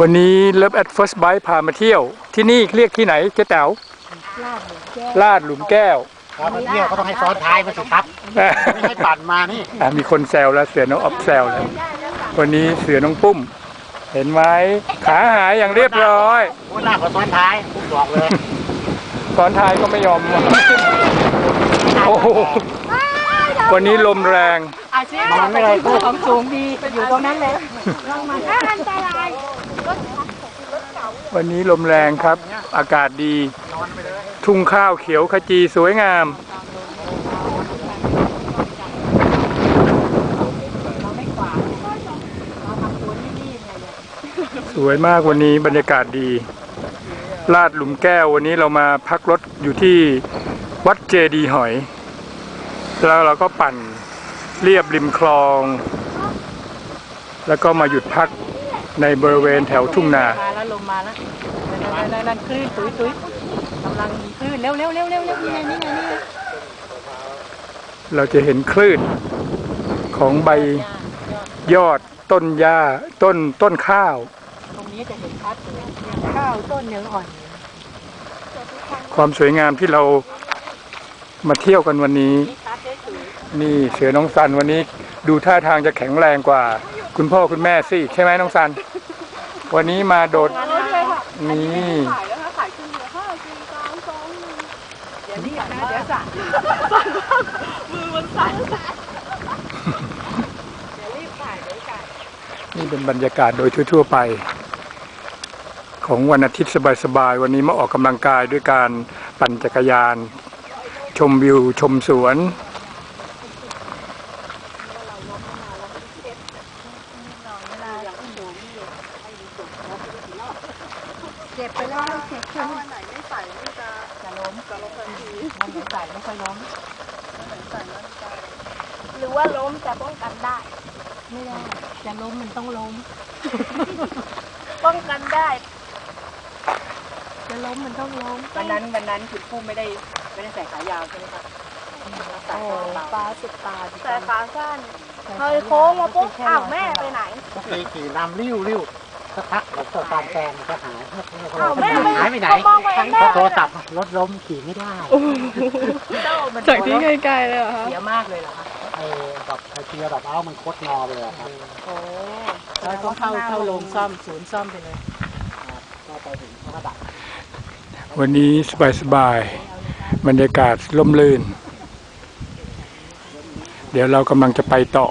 วันนี้เลิฟแอดเฟิร์สไบพามาเที่ยว ที่นี่เรียกที่ไหนเจ๊แต๋วลาดหมูแก้วลาดหลุมแก้วครับมาเที่ยวก็ต้องให้ซ้อนท้ายมาสิครับไม่ให้ปั่นมานี่อะมีคนแซวแล้วเสือน้องออฟแซวแล้ววันนี้เสือน้องปุ้ม เห็นไหมขาหายอย่างเรียบร้อยโอ้หน้าก็ซ้อนท้ายผมบอกเลยตอนท้ายก็ไม่ยอมโอ้โหวันนี้ลมแรงอาชีพมันไม่ได้พูดของสูงดีอยู่ตรงนั้นเลยลงมาถ้าอันตราย วันนี้ลมแรงครับ อากาศดี ทุ่งข้าวเขียวขจีสวยงาม สวยมากวันนี้บรรยากาศดี ลาดหลุมแก้ววันนี้เรามาพักรถอยู่ที่วัดเจดีหอย แล้วเราก็ปั่นเรียบริมคลอง แล้วก็มาหยุดพัก ในบริเวณแถวทุ่งนา มาแล้วลมมาแล้วนั่นนั่นคลื่นตุ้ยตุ้ยกำลังมีคลื่นเร็วเร็วเร็วเร็วเร็วนี่ไงนี่ไงนี่ไงเราจะเห็นคลื่นของใบยอดต้นหญ้าต้นต้นข้าว ตรงนี้จะเห็นชัดเลยข้าวต้นยังอ่อน ความสวยงามที่เรามาเที่ยวกันวันนี้ชัดได้สวยนี่เสือน้องซันวันนี้ ดูท่าทางจะแข็งแรงกว่า คุณพ่อคุณแม่สิใช่ไหมน้องซัน วันนี้มาโดด นี่เดี๋ยวนี้นะเดี๋ยวสั่นนี่เป็นบรรยากาศโดยทั่วๆไป ของวันอาทิตย์สบายๆวันนี้มาออกกำลังกายด้วยการปั่นจักรยาน ชมวิวชมสวน เจ็บไปแล้วเจ็บถ้าวันไหนไม่ใส่นี่จะจะล้มจะล้มทันทีมันไม่ใส่ไม่ค่อยล้มหรือว่าล้มแต่ป้องกันได้ ไม่ได้ จะล้มมันต้องล้ม ป้องกันได้ จะล้มมันต้องล้มวันนั้นวันนั้นคุณปุ้มไม่ได้ไม่ได้ใส่ขายาวใช่ไหมคะใส่โอ้เปล่าปลาสุดตาแต่ขาสั้นเคยโค้งมาปุ๊บอ้าวแม่ไปไหนปกติขี่นำริ้วริ้ว สักพักผมก็ตามแซงมันก็หายอ้าวแม่ไปหายไปไหนเขามองไปเห็นแม่ เพราะโทรศัพท์รถล้มขี่ไม่ได้จากที่ไกลๆเลยเหรอคะ เสียมากเลยเหรอคะไอ้แบบไอ้เทียร์แบบเอามันคดงอไปเลยครับโอ้แล้วก็เข้าเข้าโรงซ่อมศูนย์ซ่อมไปเลย ก็ไปถึงเขาก็ดับ วันนี้สบายๆบรรยากาศร่มรื่น เดี๋ยวเรากำลังจะไปต่อ